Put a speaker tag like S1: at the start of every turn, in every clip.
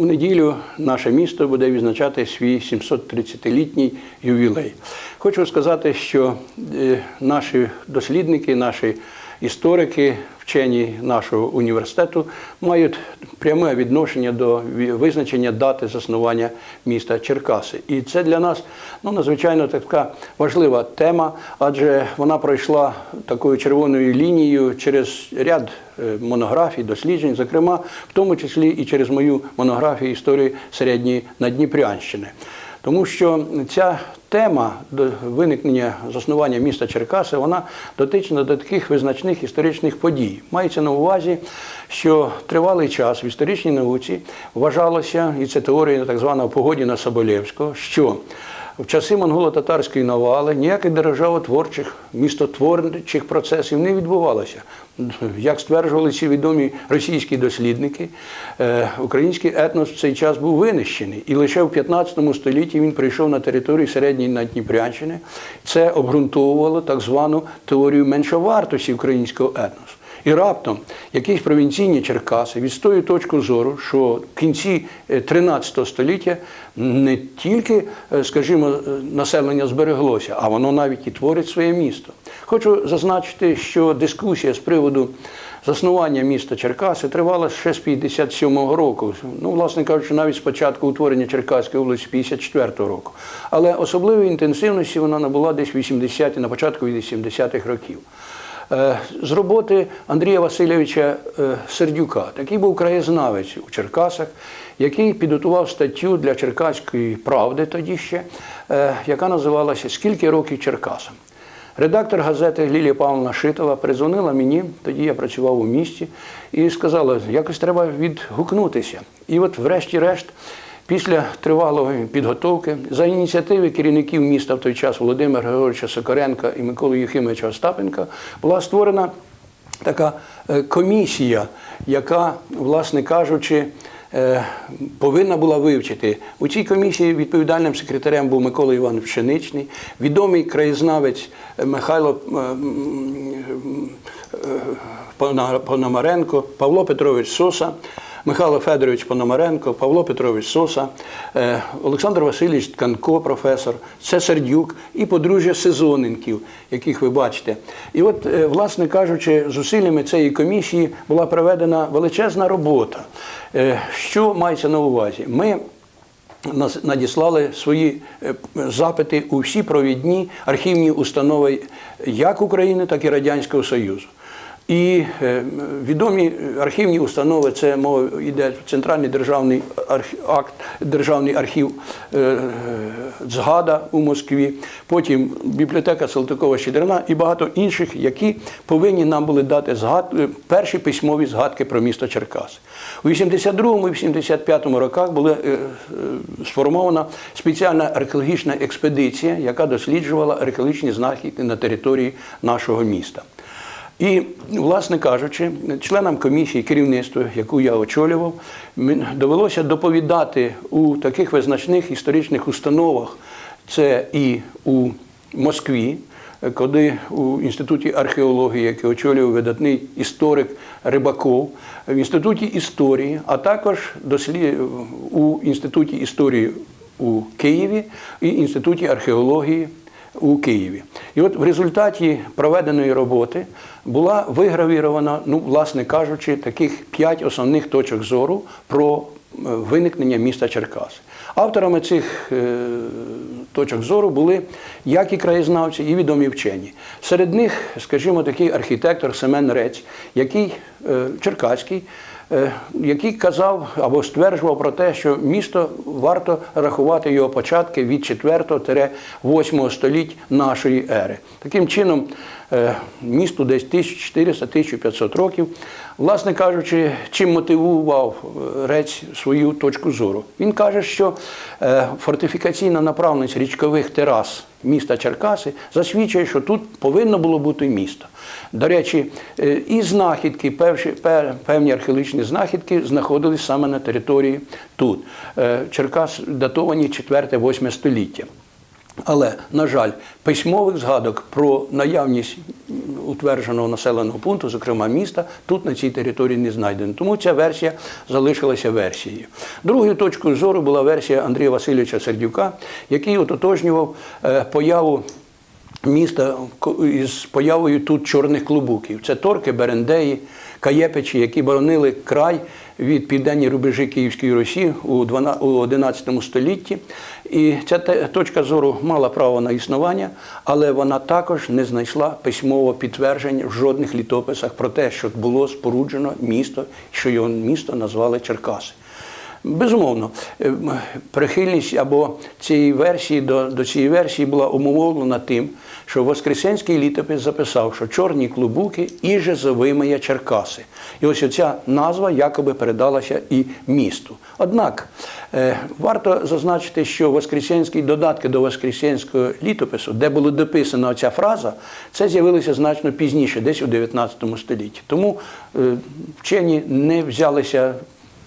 S1: у неділю наше місто буде відзначати свій 730-літній ювілей. Хочу сказати, що е, наші дослідники, наші історики, вчені нашого університету мають пряме відношення до визначення дати заснування міста Черкаси. І це для нас ну, надзвичайно така важлива тема, адже вона пройшла такою червоною лінією через ряд е, монографій, досліджень, зокрема, в тому числі і через мою монографію історії середньої Надніпрянщини. Тому що ця тема виникнення заснування міста Черкаси, вона дотична до таких визначних історичних подій. Мається на увазі, що тривалий час в історичній науці вважалося, і це теорія так званого Погодіна Соболєвського, що в часи монголо-татарської навали ніяких державотворчих, містотворчих процесів не відбувалося. Як стверджували ці відомі російські дослідники, е, український етнос в цей час був винищений. І лише в 15 столітті він прийшов на територію середньої Надніпрянщини. Це обґрунтовувало так звану теорію меншовартості українського етносу. І раптом якісь провінційні Черкаси відстоюють точку зору, що в кінці е, 13 століття не тільки, е, скажімо, е, населення збереглося, а воно навіть і творить своє місто. Хочу зазначити, що дискусія з приводу заснування міста Черкаси тривала ще з 57-го року. Ну, власне кажучи, навіть з початку утворення Черкаської області 54-го року. Але особливої інтенсивності вона набула десь в 80-ті, на початку 80-х років. Е, з роботи Андрія Васильовича е, Сердюка. Такий був краєзнавець у Черкасах, який підготував статтю для Черкаської правди тоді ще, е, яка називалася Скільки років Черкасам. Редактор газети Лілія Павловна Шитова призвонила мені, тоді я працював у місті, і сказала, якось треба відгукнутися. І от, врешті-решт, Після тривалої підготовки за ініціативи керівників міста в той час Володимира Григоровича Сокоренка і Миколи Юхимовича Остапенка була створена така е, комісія, яка, власне кажучи, е, повинна була вивчити. У цій комісії відповідальним секретарем був Микола Іванович Пшеничний, відомий краєзнавець е, Михайло Пономаренко, Павло Петрович Соса. Михайло Федорович Пономаренко, Павло Петрович Соса, е, Олександр Васильович Тканко, професор, це Сердюк і подружжя Сезоненків, яких ви бачите. І от, е, власне кажучи, зусиллями цієї комісії була проведена величезна робота. Е, Що мається на увазі? Ми надіслали свої запити у всі провідні архівні установи як України, так і Радянського Союзу. І е, відомі архівні установи, це мова йде Центральний державний акт, державний архів е, Згада у Москві, потім бібліотека Салтикова Щедрина і багато інших, які повинні нам були дати згад, е, перші письмові згадки про місто Черкас. У 82-му і 85-му роках була сформована спеціальна археологічна експедиція, яка досліджувала археологічні знахідки на території нашого міста. І, власне кажучи, членам комісії, керівництва, яку я очолював, довелося доповідати у таких визначних історичних установах, це і у Москві, коли у інституті археології, який очолював видатний історик Рибаков, в інституті історії, а також у інституті історії у Києві і інституті археології у Києві. І от в результаті проведеної роботи була вигравірована, ну, власне кажучи, таких п'ять основних точок зору про е, виникнення міста Черкас. Авторами цих е, точок зору були як і краєзнавці, і відомі вчені. Серед них, скажімо, такий архітектор Семен Рець, який е, черкаський, який казав або стверджував про те, що місто варто рахувати його початки від 4-8 століть нашої ери. Таким чином, е, місту десь 1400-1500 років. Власне кажучи, чим мотивував е, Рець свою точку зору? Він каже, що е, фортифікаційна направленість річкових терас міста Черкаси засвідчує, що тут повинно було бути місто. До речі, е, і знахідки, певні археологічні знахідки знаходились саме на території тут. Е, Черкас датовані 4-8 століття. Але, на жаль, письмових згадок про наявність утвердженого населеного пункту, зокрема міста, тут на цій території не знайдено. Тому ця версія залишилася версією. Другою точкою зору була версія Андрія Васильовича Сердюка, який ототожнював е, появу міста із появою тут чорних клубуків. Це торки, берендеї, каєпичі, які боронили край від південні рубежі Київської Русі у 12 у 11 столітті. І ця точка зору мала право на існування, але вона також не знайшла письмового підтвердження в жодних літописах про те, що було споруджено місто, що його місто назвали Черкаси. Безумовно, е, прихильність або цієї версії до, до цієї версії була умовлена тим, що Воскресенський літопис записав, що чорні клубуки і Жезовимия Черкаси. І ось оця назва якоби передалася і місту. Однак е, варто зазначити, що Воскресенські додатки до Воскресенського літопису, де була дописана ця фраза, це з'явилося значно пізніше, десь у 19 столітті. Тому е, вчені не взялися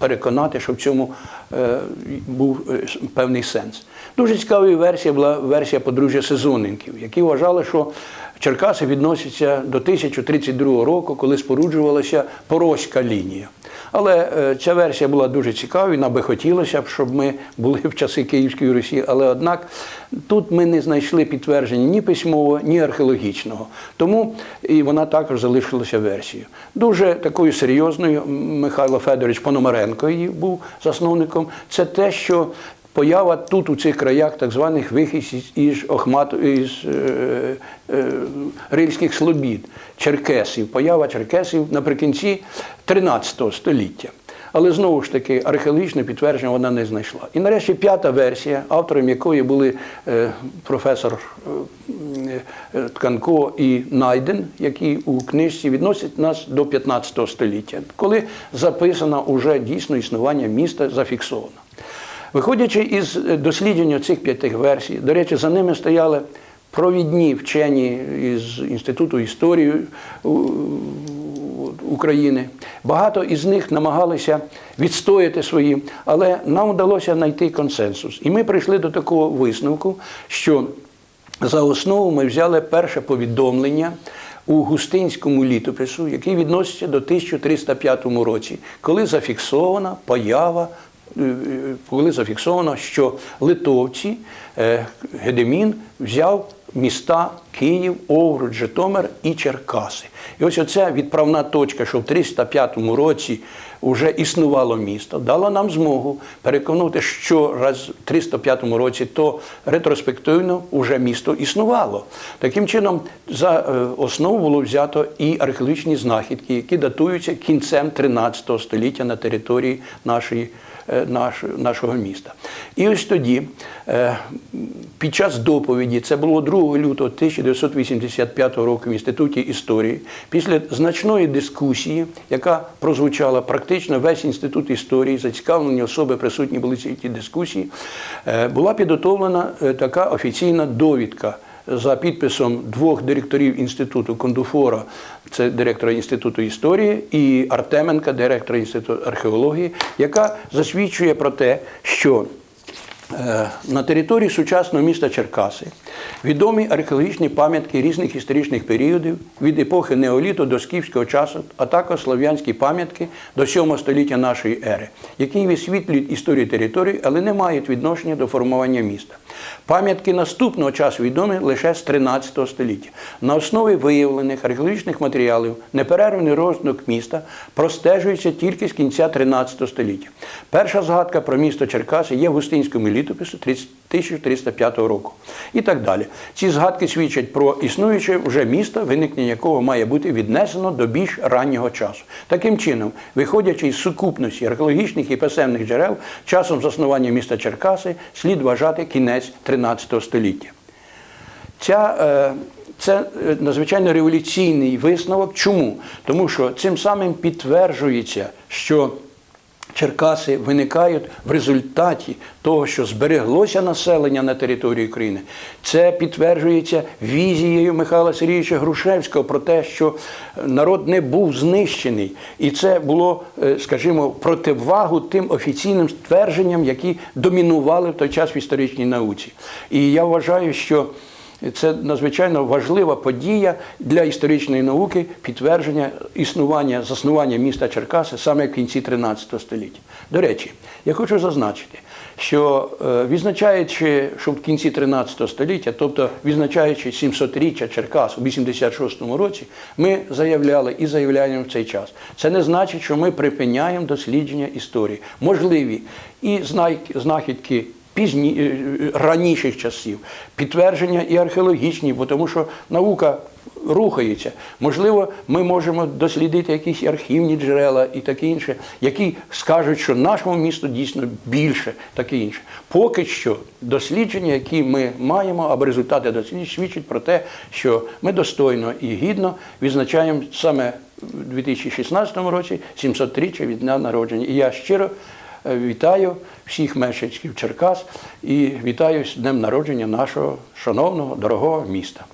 S1: переконати, що в цьому е, був е, певний сенс. Дуже цікавою версія була версія подружжя сезонників, які вважали, що Черкаси відносяться до 1032 року, коли споруджувалася Порозька лінія. Але е, ця версія була дуже цікавою, нам би хотілося б, щоб ми були в часи Київської Русі, але однак тут ми не знайшли підтвердження ні письмового, ні археологічного. Тому і вона також залишилася версією. Дуже такою серйозною Михайло Федорович Пономаренко її був засновником. Це те, що Поява тут, у цих краях, так званих вихідців із Охмат, із е, е, Рильських слобід, черкесів, поява черкесів наприкінці 13 століття. Але знову ж таки археологічне підтвердження вона не знайшла. І нарешті п'ята версія, автором якої були е, професор е, е, Тканко і Найден, які у книжці відносять нас до 15 століття, коли записано уже дійсно існування міста зафіксовано. Виходячи із е, дослідження цих п'яти версій, до речі, за ними стояли провідні вчені із Інституту історії України. Багато із них намагалися відстояти свої, але нам вдалося знайти консенсус. І ми прийшли до такого висновку, що за основу ми взяли перше повідомлення у Густинському літопису, який відноситься до 1305 році, коли зафіксована поява. Е, е, Коли зафіксовано, що литовці е, Гедемін взяв міста Київ, Овруд, Житомир і Черкаси. І ось оця відправна точка, що в 305 році вже існувало місто, дала нам змогу переконати, що раз в 305 році то ретроспективно вже місто існувало. Таким чином, за основу було взято і археологічні знахідки, які датуються кінцем 13 століття на території нашої наш- нашого міста. І ось тоді, е, під час доповіді, це було 2 лютого 1985 року в Інституті історії, після значної дискусії, яка прозвучала практично весь інститут історії, зацікавлені особи присутні були в цій дискусії, е, була підготовлена е, така офіційна довідка за підписом двох директорів інституту Кондуфора, це директора інституту історії, і Артеменка, директора інституту археології, яка засвідчує про те, що Е, на території сучасного міста Черкаси відомі археологічні пам'ятки різних історичних періодів від епохи неоліту до скіфського часу, а також слов'янські пам'ятки до 7 століття нашої ери, які висвітлюють історію території, але не мають відношення до формування міста. Пам'ятки наступного часу відомі лише з 13 століття. На основі виявлених археологічних матеріалів неперервний розвиток міста простежується тільки з кінця 13 століття. Перша згадка про місто Черкаси є в Густинському літопису 30 1305 року. І так далі. Ці згадки свідчать про існуюче вже місто, виникнення якого має бути віднесено до більш раннього часу. Таким чином, виходячи із сукупності археологічних і писемних джерел, часом заснування міста Черкаси слід вважати кінець 13 століття. Ця, е, це е, надзвичайно революційний висновок. Чому? Тому що цим самим підтверджується, що Черкаси виникають в результаті того, що збереглося населення на території України. Це підтверджується візією Михайла Сергійовича Грушевського про те, що народ не був знищений. І це було, е, скажімо, противагу тим офіційним ствердженням, які домінували в той час в історичній науці. І я вважаю, що Це надзвичайно важлива подія для історичної науки, підтвердження існування, заснування міста Черкаси саме в кінці 13 століття. До речі, я хочу зазначити, що е, відзначаючи, що в кінці 13 століття, тобто відзначаючи 700-річчя Черкас у 86-му році, ми заявляли і заявляємо в цей час. Це не значить, що ми припиняємо дослідження історії. Можливі і знахідки пізні, е, е, раніших часів, підтвердження і археологічні, бо тому що наука рухається. Можливо, ми можемо дослідити якісь архівні джерела і таке інше, які скажуть, що нашому місту дійсно більше, таке інше. Поки що дослідження, які ми маємо, або результати досліджень свідчать про те, що ми достойно і гідно відзначаємо саме в 2016 році 700-річчя від дня народження. І я щиро вітаю всіх мешканців Черкас і вітаю з днем народження нашого шановного дорогого міста.